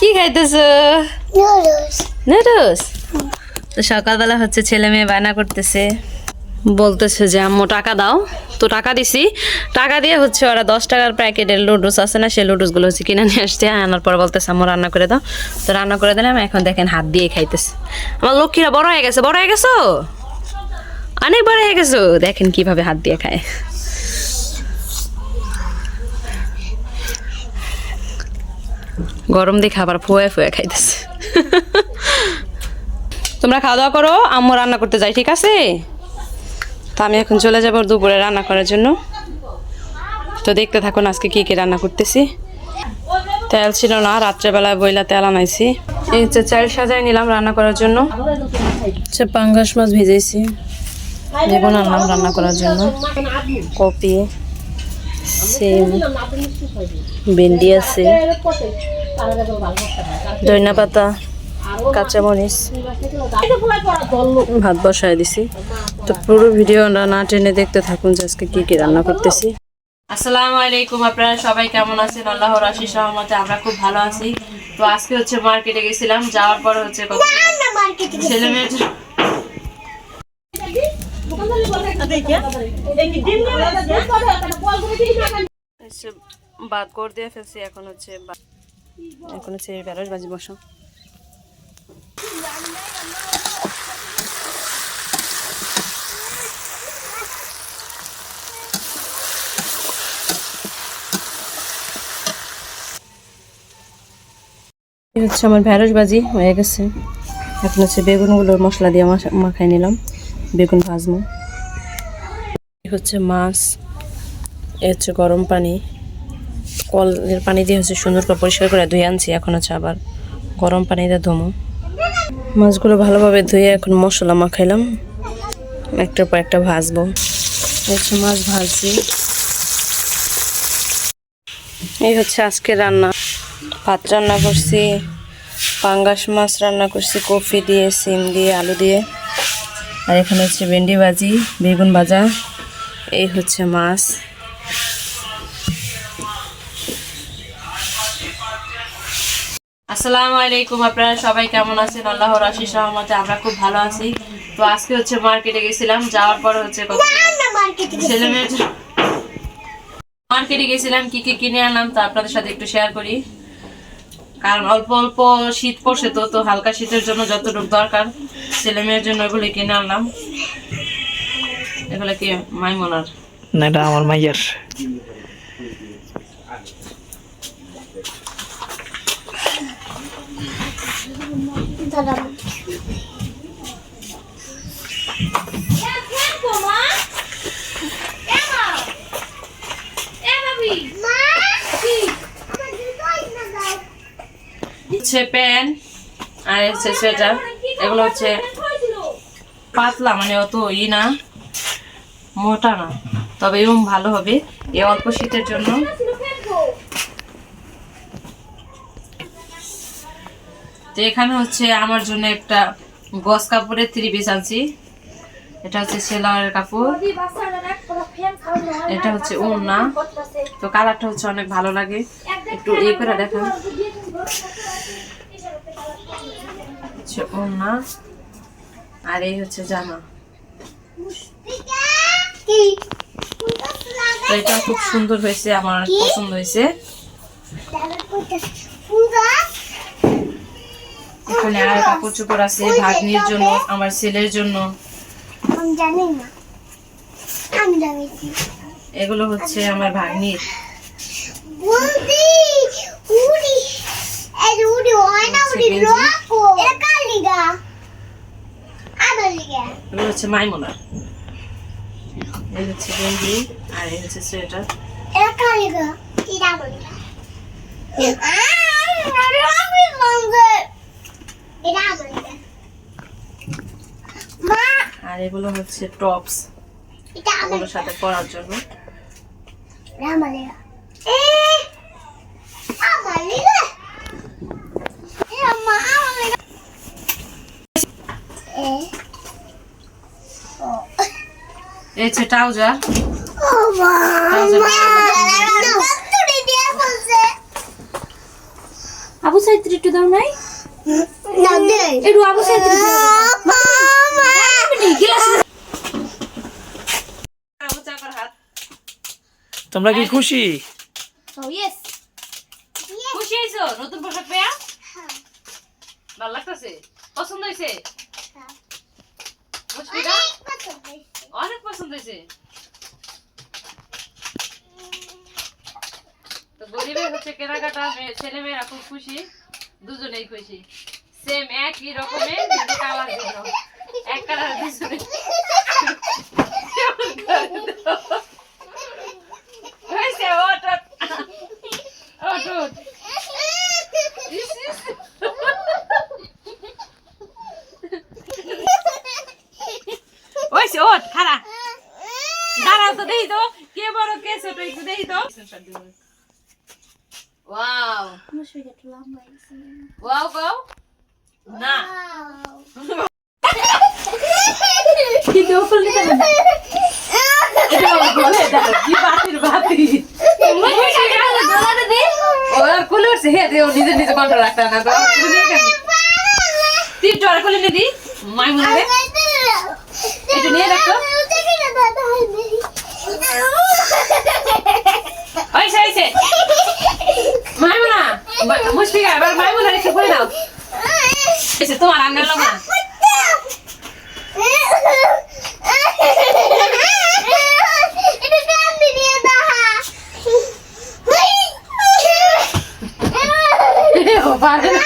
কি খাইতেছো. নুডলস। তো সকালবেলা হচ্ছে ছেলে মেয়ে বায়না করতেছে। বলতেছে যে আম্মু টাকা দাও। তো টাকা দিছি। টাকা দিয়ে হচ্ছে ওরা দশ টাকার প্যাকেটের লুডুস আছে না সেই লুডুসগুলো হচ্ছে কিনে নিয়ে আসছে। আনার পর বলতেছে আম্মু রান্না করে দাও। তো রান্না করে দিলাম এখন দেখেন হাত দিয়ে খাইতেছে। আমার লক্ষ্মীরা বড় হয়ে গেছে বড় হয়ে গেছো? অনেক বড় হয়ে গেছো? দেখেন কীভাবে হাত দিয়ে খায়। গরম দিয়ে খাবার ফুয়ে ফুয়ে খাইতেছে। তোমরা খাওয়া দাওয়া করো, আম্মু রান্না করতে যাই ঠিক আছে? তো আমি এখন চলে যাব দুপুরে রান্না করার জন্য। তো দেখতে থাকুন আজকে কি কি রান্না করতেছি। তেল ছিল না, রাত্রেবেলায় বইলা তেল আনাইছি। এই হচ্ছে চাল সাজাই নিলাম রান্না করার জন্য। পাঙ্গাস মাছ ভেজেছি। বেগুন আনলাম রান্না করার জন্য। কপি। সিম। ভেন্ডি আছে। ধনিয়া পাতা কাঁচামরিচ। ভাত বসায় দিছি। তো পুরো ভিডিওটা না টেনে দেখতে থাকুন যে আজকে কি কি রান্না করতেছি। আসসালামু আলাইকুম আপনারা সবাই কেমন আছেন? আল্লাহর আশিস রহমতে আমরা খুব ভালো আছি। তো আজকে হচ্ছে মার্কেটে গেছিলাম যাওয়ার পর হচ্ছে ছেলে মেয়ের বাদ করে দিয়ে ফেলছি, এখন হচ্ছে এখন হচ্ছে বেরোস বাজি বসো। হচ্ছে আমার ভেরস বাজি, হয়ে গেছে। এখন হচ্ছে বেগুনগুলোর মশলা দিয়ে মাখা- মাখাই নিলাম, বেগুন এই হচ্ছে মাছ, এ হচ্ছে গরম পানি। কলের পানি দিয়ে হচ্ছে সুন্দর করে পরিষ্কার করে ধুয়ে আনছি, এখন হচ্ছে আবার গরম পানি দিয়ে ধুমো। মাছগুলো ভালোভাবে ধুয়ে এখন মশলা মাখাইলাম, একটার পর একটা ভাজবো। হচ্ছে মাছ ভাজছি এই হচ্ছে আজকে রান্না। ভাত রান্না করছি, পাঙ্গাস মাছ রান্না করছি, কফি দিয়ে, সিম দিয়ে, আলু দিয়ে। আর এখানে হচ্ছে ভেন্ডি ভাজি, বেগুন ভাজা। এই হচ্ছে মাছ। আসসালামু আলাইকুম, আপনারা সবাই কেমন আছেন? আল্লাহর আশিস রহমতে আমরা খুব ভালো আছি। তো আজকে হচ্ছে মার্কেটে গেছিলাম, যাওয়ার পর হচ্ছে ছেলে মেয়ের মার্কেটে গেছিলাম, কি কি কিনে আনলাম, তো আপনাদের সাথে একটু শেয়ার করি। কারণ অল্প অল্প শীত পড়ছে তো তো হালকা শীতের জন্য যতটুকু দরকার ছেলে মেয়ের জন্য এগুলো কিনে আনলাম। এগুলো কি মাইমনার না এটা আমার মাইয়ার। হচ্ছে প্যান আর হচ্ছে সোয়েটার। এগুলো হচ্ছে পাতলা মানে অত ই না। মোটা না। তবে এরকম ভালো হবে। এই অল্প শীতের জন্য। তো এখানে হচ্ছে আমার জন্য একটা গস কাপড়ের থ্রি পিস আনছি। এটা হচ্ছে সেলারের কাপড়। এটা হচ্ছে ওড়না। তো কালারটা হচ্ছে অনেক ভালো লাগে। একটু এ করে দেখান। হচ্ছে ওড়না। আর এই হচ্ছে জামা। তো এটা খুব সুন্দর হয়েছে আমার অনেক পছন্দ হয়েছে। এখানে আর কাপড় চোপড় আছে ভাগ্নির জন্য আমার ছেলের জন্য। এগুলো হচ্ছে আমার ভাগ্নির। এগুলো হচ্ছে মাইমোনার এই হচ্ছে গেঞ্জি আর এই হচ্ছে সোয়েটার। আরে এগুলো হচ্ছে টপস এগুলোর সাথে পরার জন্য। এটা আমার লিগা এ আমার লিগা এ মা আমার লিগা এ এই হচ্ছে ট্রাউজার। আবু সাইত্রি একটু দাও নাই? না দে একটু আবু সাইত্রি তোমরা কি খুশি? ও খুশি হয়েছো? নতুন পোশাক পেয়া? ভালো লাগতেছে? পছন্দ হয়েছে? অনেক পছন্দ হয়েছে তো গরিবের হচ্ছে কেনাকাটা ছেলে মেয়েরা খুব খুশি, দুজনেই খুশি। সেম একই রকমের কালার দিল এক কালার দুজনে হয়েছে ওট ওট ওট ওট ইস, ইস। হয়েছে ওট খারা দাঁড়াও তো দেখি তো কে বড় কে ছোট একটু দেখি তো ওয়াও একটু ওয়াও ওয়াও না কিন্তু ওপর নিতে না এটা বলে দাও কি বাতির বাতি ওরা খুলে উঠছে হে দেও নিজে নিজে কন্ট্রোল রাখতে না তো তুই জ্বর খুলে নে দি মাইমুন রে একটু নিয়ে রাখো হয়েছে হয়েছে মাইমুনা মুশফিকা এবার মাইমুনা রেখে করে দাও হয়েছে তোমার রান্নার লোক না ও পারে না